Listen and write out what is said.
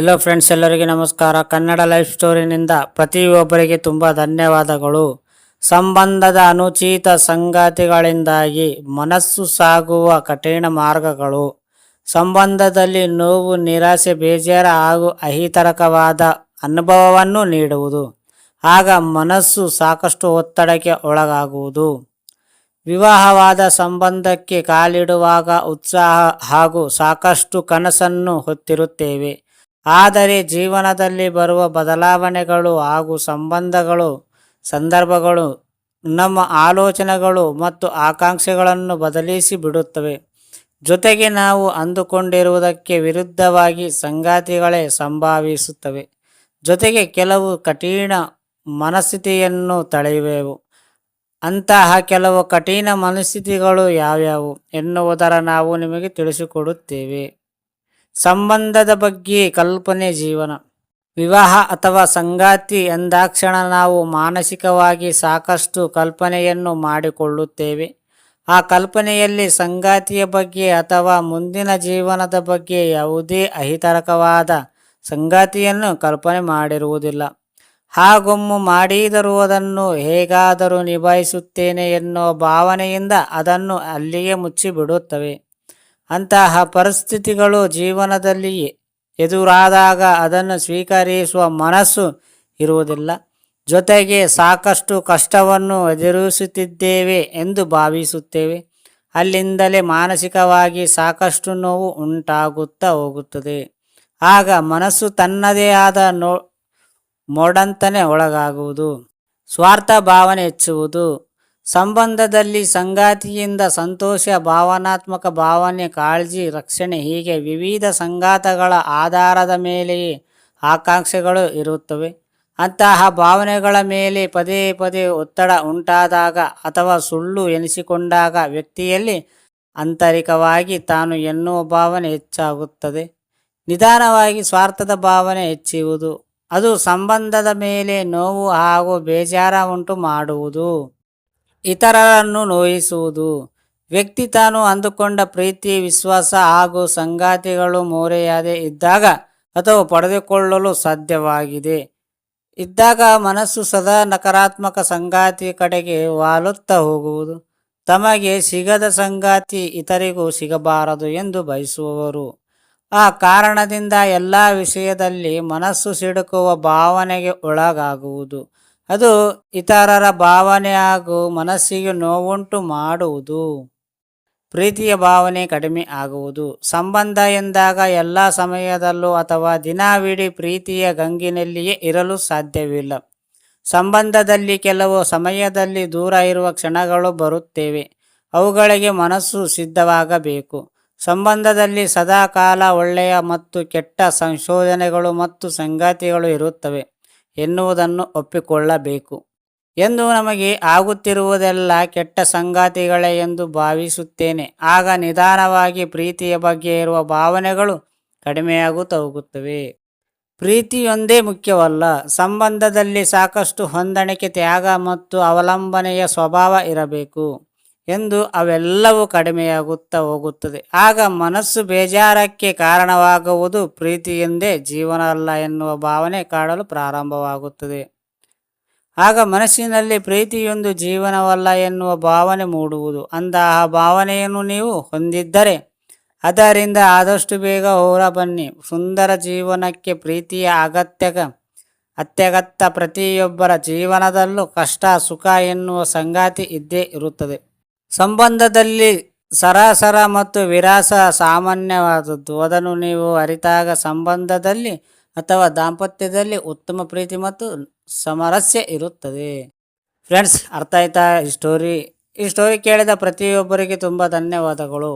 Hello friends ಎಲ್ಲರಿಗೆ ನಮಸ್ಕಾರ. Kannada life ಸ್ಟೋರಿನಿಂದ ಪ್ರತಿಯೊಬ್ಬರಿಗೆ ತುಂಬ ಧನ್ಯವಾದಗಳು. ಸಂಬಂಧದ ಅನುಚಿತ ಸಂಗತಿಗಳಿಂದಾಗಿ ಮನಸ್ಸು ಸಾಗುವ ಕಠಿಣ ಮಾರ್ಗಗಳು. ಸಂಬಂಧದಲ್ಲಿ ನೋವು, ನಿರಾಸೆ, ಬೇಜಾರ ಹಾಗೂ ಅಹಿತರಕವಾದ ಅನುಭವವನ್ನು ನೀಡುವುದು. ಆಗ ಮನಸ್ಸು ಸಾಕಷ್ಟು ಒತ್ತಡಕ್ಕೆ ಒಳಗಾಗುವುದು. ವಿವಾಹವಾದ ಸಂಬಂಧಕ್ಕೆ ಕಾಲಿಡುವಾಗ ಉತ್ಸಾಹ ಹಾಗೂ ಸಾಕಷ್ಟು ಕನಸನ್ನು ಹೊತ್ತಿರುತ್ತೇವೆ. ಆದರೆ ಜೀವನದಲ್ಲಿ ಬರುವ ಬದಲಾವಣೆಗಳು ಹಾಗೂ ಸಂಬಂಧಗಳು, ಸಂದರ್ಭಗಳು, ನಮ್ಮ ಆಲೋಚನೆಗಳು ಮತ್ತು ಆಕಾಂಕ್ಷೆಗಳನ್ನು ಬದಲಿಸಿ ಬಿಡುತ್ತವೆ. ಜೊತೆಗೆ ನಾವು ಅಂದುಕೊಂಡಿರುವುದಕ್ಕೆ ವಿರುದ್ಧವಾಗಿ ಸಂಗಾತಿಗಳೇ ಸಂಭಾವಿಸುತ್ತವೆ. ಜೊತೆಗೆ ಕೆಲವು ಕಠಿಣ ಮನಸ್ಥಿತಿಯನ್ನು ತಳೆಯುವೆವು. ಅಂತಹ ಕೆಲವು ಕಠಿಣ ಮನಸ್ಥಿತಿಗಳು ಯಾವ್ಯಾವು ಎನ್ನುವುದರ ನಾವು ನಿಮಗೆ ತಿಳಿಸಿಕೊಡುತ್ತೇವೆ. ಸಂಬಂಧದ ಬಗ್ಗೆ ಕಲ್ಪನೆ ಜೀವನ. ವಿವಾಹ ಅಥವಾ ಸಂಗಾತಿ ಎಂದಾಕ್ಷಣ ನಾವು ಮಾನಸಿಕವಾಗಿ ಸಾಕಷ್ಟು ಕಲ್ಪನೆಯನ್ನು ಮಾಡಿಕೊಳ್ಳುತ್ತೇವೆ. ಆ ಕಲ್ಪನೆಯಲ್ಲಿ ಸಂಗಾತಿಯ ಬಗ್ಗೆ ಅಥವಾ ಮುಂದಿನ ಜೀವನದ ಬಗ್ಗೆ ಯಾವುದೇ ಅಹಿತರಕವಾದ ಸಂಗಾತಿಯನ್ನು ಕಲ್ಪನೆ ಮಾಡಿರುವುದಿಲ್ಲ. ಹಾಗೊಮ್ಮು ಮಾಡಿದರೂ ಅದನ್ನು ಹೇಗಾದರೂ ನಿಭಾಯಿಸುತ್ತೇನೆ ಎನ್ನುವ ಭಾವನೆಯಿಂದ ಅದನ್ನು ಅಲ್ಲಿಯೇ ಮುಚ್ಚಿಬಿಡುತ್ತವೆ. ಅಂತಹ ಪರಿಸ್ಥಿತಿಗಳು ಜೀವನದಲ್ಲಿ ಎದುರಾದಾಗ ಅದನ್ನು ಸ್ವೀಕರಿಸುವ ಮನಸ್ಸು ಇರುವುದಿಲ್ಲ. ಜೊತೆಗೆ ಸಾಕಷ್ಟು ಕಷ್ಟವನ್ನು ಎದುರಿಸುತ್ತಿದ್ದೇವೆ ಎಂದು ಭಾವಿಸುತ್ತೇವೆ. ಅಲ್ಲಿಂದಲೇ ಮಾನಸಿಕವಾಗಿ ಸಾಕಷ್ಟು ನೋವು ಉಂಟಾಗುತ್ತಾ ಹೋಗುತ್ತದೆ. ಆಗ ಮನಸ್ಸು ತನ್ನದೇ ಆದ ನೋ, ಮೋಡಂತನೇ ಒಳಗಾಗುವುದು. ಸ್ವಾರ್ಥ ಭಾವನೆ ಹೆಚ್ಚುವುದು. ಸಂಬಂಧದಲ್ಲಿ ಸಂಗಾತಿಯಿಂದ ಸಂತೋಷ, ಭಾವನಾತ್ಮಕ ಭಾವನೆ, ಕಾಳಜಿ, ರಕ್ಷಣೆ ಹೀಗೆ ವಿವಿಧ ಸಂಗಾತಗಳ ಆಧಾರದ ಮೇಲೆಯೇ ಆಕಾಂಕ್ಷೆಗಳು ಇರುತ್ತವೆ. ಅಂತಹ ಭಾವನೆಗಳ ಮೇಲೆ ಪದೇ ಪದೇ ಒತ್ತಡ ಉಂಟಾದಾಗ ಅಥವಾ ಸುಳ್ಳು ಎನಿಸಿಕೊಂಡಾಗ ವ್ಯಕ್ತಿಯಲ್ಲಿ ಆಂತರಿಕವಾಗಿ ತಾನು ಎನ್ನುವ ಭಾವನೆ ಹೆಚ್ಚಾಗುತ್ತದೆ. ನಿಧಾನವಾಗಿ ಸ್ವಾರ್ಥದ ಭಾವನೆ ಹೆಚ್ಚುವುದು. ಅದು ಸಂಬಂಧದ ಮೇಲೆ ನೋವು ಹಾಗೂ ಬೇಜಾರ ಉಂಟು ಮಾಡುವುದು. ಇತರರನ್ನು ನೋಯಿಸುವುದು. ವ್ಯಕ್ತಿ ತಾನು ಅಂದುಕೊಂಡ ಪ್ರೀತಿ ವಿಶ್ವಾಸ ಹಾಗೂ ಸಂಗಾತಿಗಳು ಮೋರೆಯಾದೆ ಇದ್ದಾಗ ಅಥವಾ ಪಡೆದುಕೊಳ್ಳಲು ಸಾಧ್ಯವಾಗಿದೆ. ಇದ್ದಾಗ ಮನಸ್ಸು ಸದಾ ನಕಾರಾತ್ಮಕ ಸಂಗಾತಿ ಕಡೆಗೆ ವಾಲುತ್ತಾ ಹೋಗುವುದು. ತಮಗೆ ಸಿಗದ ಸಂಗಾತಿ ಇತರಿಗೂ ಸಿಗಬಾರದು ಎಂದು ಬಯಸುವವರು. ಆ ಕಾರಣದಿಂದ ಎಲ್ಲ ವಿಷಯದಲ್ಲಿ ಮನಸ್ಸು ಸಿಡುಕುವ ಭಾವನೆಗೆ ಒಳಗಾಗುವುದು. ಅದು ಇತರರ ಭಾವನೆ ಹಾಗೂ ಮನಸ್ಸಿಗೆ ನೋವುಂಟು ಮಾಡುವುದು. ಪ್ರೀತಿಯ ಭಾವನೆ ಕಡಿಮೆ ಆಗುವುದು. ಸಂಬಂಧ ಎಂದಾಗ ಎಲ್ಲ ಸಮಯದಲ್ಲೂ ಅಥವಾ ದಿನವಿಡೀ ಪ್ರೀತಿಯ ಗಂಗಿನಲ್ಲಿಯೇ ಇರಲು ಸಾಧ್ಯವಿಲ್ಲ. ಸಂಬಂಧದಲ್ಲಿ ಕೆಲವು ಸಮಯದಲ್ಲಿ ದೂರ ಇರುವ ಕ್ಷಣಗಳು ಬರುತ್ತೇವೆ. ಅವುಗಳಿಗೆ ಮನಸ್ಸು ಸಿದ್ಧವಾಗಬೇಕು. ಸಂಬಂಧದಲ್ಲಿ ಸದಾಕಾಲ ಒಳ್ಳೆಯ ಮತ್ತು ಕೆಟ್ಟ ಸಂಶೋಧನೆಗಳು ಮತ್ತು ಸಂಗಾತಿಗಳು ಇರುತ್ತವೆ. ಎನ್ನುವುದನ್ನು ಒಪ್ಪಿಕೊಳ್ಳಬೇಕು. ಎಂದು ನಮಗೆ ಆಗುತ್ತಿರುವುದೆಲ್ಲ ಕೆಟ್ಟ ಸಂಗಾತಿಗಳೇ ಎಂದು ಭಾವಿಸುತ್ತೇನೆ. ಆಗ ನಿಧಾನವಾಗಿ ಪ್ರೀತಿಯ ಬಗ್ಗೆ ಇರುವ ಭಾವನೆಗಳು ಕಡಿಮೆಯಾಗುತ್ತಾ ಹೋಗುತ್ತವೆ ಪ್ರೀತಿಯೊಂದೇ ಮುಖ್ಯವಲ್ಲ. ಸಂಬಂಧದಲ್ಲಿ ಸಾಕಷ್ಟು ಹೊಂದಾಣಿಕೆ, ತ್ಯಾಗ ಮತ್ತು ಅವಲಂಬನೆಯ ಸ್ವಭಾವ ಇರಬೇಕು. ಎಂದು ಅವೆಲ್ಲವೂ ಕಡಿಮೆಯಾಗುತ್ತಾ ಹೋಗುತ್ತದೆ. ಆಗ ಮನಸ್ಸು ಬೇಜಾರಕ್ಕೆ ಕಾರಣವಾಗುವುದು ಪ್ರೀತಿಯೆಂದೇ ಜೀವನ ಅಲ್ಲ ಎನ್ನುವ ಭಾವನೆ ಕಾಡಲು ಪ್ರಾರಂಭವಾಗುತ್ತದೆ. ಆಗ ಮನಸ್ಸಿನಲ್ಲಿ ಪ್ರೀತಿಯೊಂದು ಜೀವನವಲ್ಲ ಎನ್ನುವ ಭಾವನೆ ಮೂಡುವುದು. ಅಂತಹ ಭಾವನೆಯನ್ನು ನೀವು ಹೊಂದಿದ್ದರೆ ಅದರಿಂದ ಆದಷ್ಟು ಬೇಗ ಹೊರ ಬನ್ನಿ ಸುಂದರ ಜೀವನಕ್ಕೆ ಪ್ರೀತಿಯ ಅಗತ್ಯ ಅತ್ಯಗತ್ಯ ಪ್ರತಿಯೊಬ್ಬರ ಜೀವನದಲ್ಲೂ ಕಷ್ಟ ಸುಖ ಎನ್ನುವ ಸಂಗಾತಿ ಇದ್ದೇ ಇರುತ್ತದೆ. ಸಂಬಂಧದಲ್ಲಿ ಸರಾಸರ ಮತ್ತು ವಿರಾಸ ಸಾಮಾನ್ಯವಾದದ್ದು. ಅದನ್ನು ನೀವು ಅರಿತಾಗ ಸಂಬಂಧದಲ್ಲಿ ಅಥವಾ ದಾಂಪತ್ಯದಲ್ಲಿ ಉತ್ತಮ ಪ್ರೀತಿ ಮತ್ತು ಸಮರಸ್ಯ ಇರುತ್ತದೆ. ಫ್ರೆಂಡ್ಸ್, ಅರ್ಥ ಆಯ್ತಾ ಈ ಸ್ಟೋರಿ ಈ ಸ್ಟೋರಿ ಕೇಳಿದ ಪ್ರತಿಯೊಬ್ಬರಿಗೆ ತುಂಬ ಧನ್ಯವಾದಗಳು.